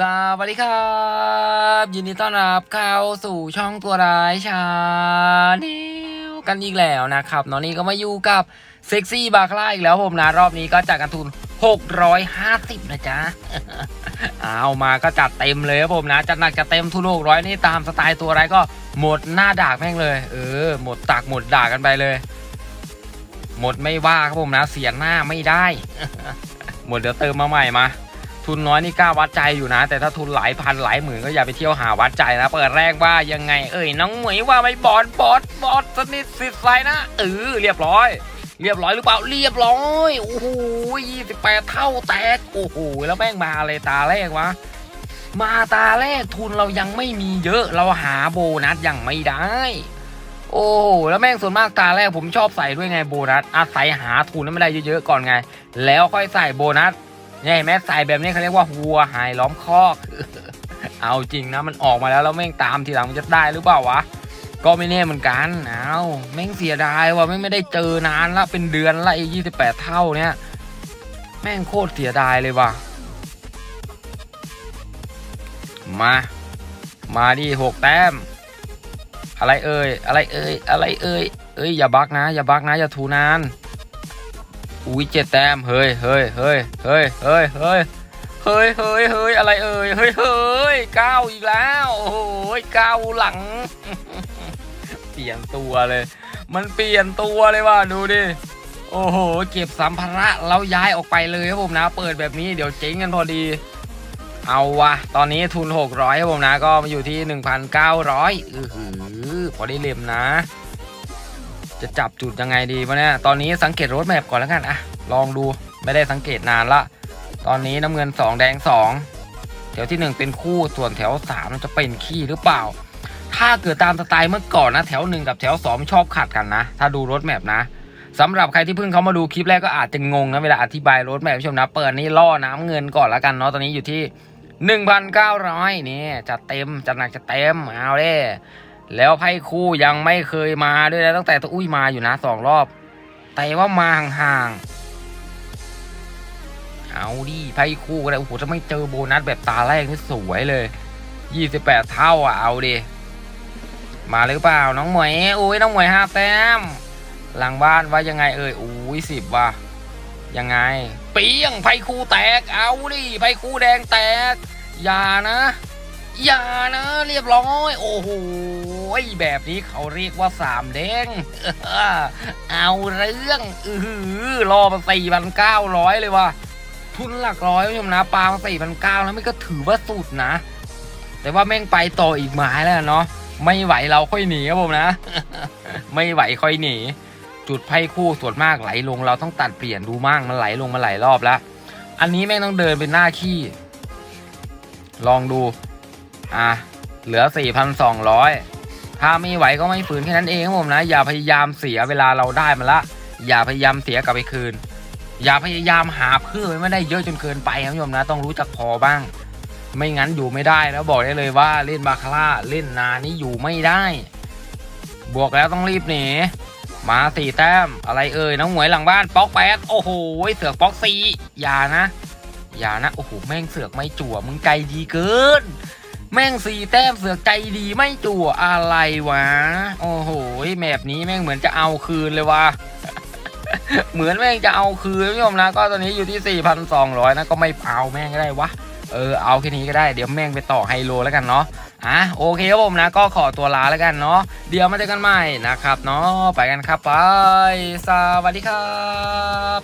สวัสดีครับ ยินดีต้อนรับเข้าสู่ช่องตัวร้ายชาแนลกันอีกแล้วนะครับตอนนี้ก็มาอยู่กับเซ็กซี่บาคลาอีกแล้วผมนะ รอบนี้ก็จัดกันทุน 650 นะจ๊ะเอามาก็จัดเต็มเลยครับผมนะ จัดหนักจัดเต็มทุน600นี่ตามสไตล์ตัวร้ายก็หมดหน้าด่ากแม่งเลย เออ หมดตักหมดด่ากันไปเลย หมดไม่ว่าครับผมนะ เสียหน้าไม่ได้ หมดเดี๋ยวเติมมาใหม่มา ทุนน้อยนี่กล้าวัดใจอยู่นะ แต่ถ้าทุนหลายพันหลายหมื่นก็อย่าไปเที่ยวหาวัดใจนะ เปิดแรกว่ายังไง เอ้ยน้องหมวยว่าไม่บอลบอสบอสสนิทสิทธิ์ใสนะเออเรียบร้อย เรียบร้อยหรือเปล่าเรียบร้อยโอ้โหยี่สิบแปดเท่าแตกโอ้โหแล้วแม่งมาเลยตาแรกวะมาตาแรกทุนเรายังไม่มีเยอะเราหาโบนัสยังไม่ได้ โอ้โหแล้วแม่งส่วนมากตาแรกผมชอบใส่ด้วยไงโบนัสอาศัยหาทุนให้ไม่ได้เยอะๆก่อนไง แล้วค่อยใส่โบนัส เนี่ยเห็นไหมใส่แบบนี้เขาเรียกว่าวัวหายล้อมคอก เอาจริงนะมันออกมาแล้วแล้วแม่งตามทีหลังมันจะได้หรือเปล่าวะก็ไม่แน่เหมือนกันเอาแม่งเสียดายว่ะแม่งไม่ได้เจอนานละเป็นเดือนละไอ้ยี่สิบแปดเท่าเนี่ยแม่งโคตรเสียดายเลยว่ะมา มาดิหกแต้ม อะไรเอ่ย อะไรเอ่ย อะไรเอ่ย เอ้ยอย่าบักนะ อย่าบักนะ อย่าถูนาน อุ้ยเจ็ดแต้ม เฮ้ยเฮ้ยเฮ้ยเฮ้ยเฮ้ยเฮ้ยเฮ้ยเฮ้ยเฮ้ยอะไรเอ่ย เฮ้ยเฮ้ยเก้าอีกแล้ว โอ้โหเก้าหลัง เปลี่ยนตัวเลย มันเปลี่ยนตัวเลยว่ะ ดูดิ โอ้โห เก็บสัมภาระแล้วย้ายออกไปเลยครับผมนะ เปิดแบบนี้เดี๋ยวเจ๊งกันพอดี เอาวะ ตอนนี้ทุน 600ครับผมนะ ก็มาอยู่ที่ 1,900 อือหือพอได้เล่มนะ จะจับจุดยังไงดีวะเนี่ย ตอนนี้สังเกตรถแมพก่อนแล้วกันอะลองดูไม่ได้สังเกตนานละ ตอนนี้น้ำเงิน 2 แดง 2 แถวที่ 1 เป็นคู่ส่วนแถว3จะเป็นขี้หรือเปล่า ถ้าเกิดตามสไตล์เมื่อก่อนนะ แถว 1 กับแถว 2 ชอบขัดกันนะ ถ้าดูรถแมพนะสำหรับใครที่เพิ่งเข้ามาดูคลิปแรกก็อาจจะงงนะเวลาอธิบายรถแมพชมนะเปิดนี่ล่อน้ำเงินก่อนแล้วกันเนาะตอนนี้อยู่ที่ 1,900นี่จัดเต็มจัดหนักจัดเต็มเอาเด้ แล้วไพ่คู่ยังไม่เคยมาด้วยนะตั้งแต่ตัวอุ้ยมาอยู่นะสองรอบ แต่ว่ามาห่างๆเอาดิไพ่คู่ก็ได้โอ้โหถ้าไม่เจอโบนัสแบบตาแรกนี่สวยเลยยี่สิบแปดเท่าอะเอาดิมาหรือเปล่าน้องหมวยอุ้ยน้องหมวยห้าแต้ม หลังบ้านว่ายังไงเอ่ยอุ้ยสิบว่ะยังไง เปียงไพ่คู่แตกเอาดิไพ่คู่แดงแตกอย่านะ อย่านะเรียบร้อย โอ้โหแบบนี้เขาเรียกว่าสามแดงเอาเรื่องอือรอมาสี่พันเก้าร้อยเลยว่ะทุนหลักร้อยผู้ชมนะปลามาสี่พันเก้าแล้วไม่ก็ถือว่าสุดนะ แต่ว่าแม่งไปต่ออีกหมายแล้วเนาะไม่ไหวเราค่อยหนีครับผมนะ ไม่ไหวค่อยหนี จุดไพ่คู่ส่วนมากไหลลงเราต้องตัดเปลี่ยนดูมั่งมันไหลลงมาหลายรอบแล้ว อันนี้แม่งต้องเดินเป็นหน้าขี้ ลองดู อะเหลือ 4,200 ถ้าไม่ไหวก็ไม่ฝืนแค่นั้นเองครับผมนะ อย่าพยายามเสียเวลาเราได้มาละ อย่าพยายามเสียกลับไปคืน อย่าพยายามหาเพื่อไม่ได้เยอะจนเกินไปครับผู้ชมนะ ต้องรู้จักพอบ้าง ไม่งั้นอยู่ไม่ได้แล้วบอกได้เลยว่าเล่นบาคาร่าเล่นนานนี่อยู่ไม่ได้ บวกแล้วต้องรีบหนีมาสี่แต้มอะไรเอ่ยน้องหวยหลังบ้านป๊อกแปดโอ้โหเสือกป๊อกสี่อย่านะ อย่านะโอ้โหแม่งเสือกไม่จั่วมึงใจดีเกิน แม่งสี่แต้มเสือกใจดีไม่จั่วอะไรวะ โอ้โหแมปนี้แม่งเหมือนจะเอาคืนเลยวะเหมือนแม่งจะเอาคืนผู้ชมนะ ก็ตอนนี้อยู่ที่ 4,200 นะก็ไม่เอาแม่งก็ได้วะเออเอาแค่นี้ก็ได้เดี๋ยวแม่งไปต่อไฮโลแล้วกันเนาะอะโอเคครับผมนะก็ขอตัวลาแล้วกันเนาะเดี๋ยวมาเจอกันใหม่นะครับเนาะไปกันครับไป สวัสดีครับ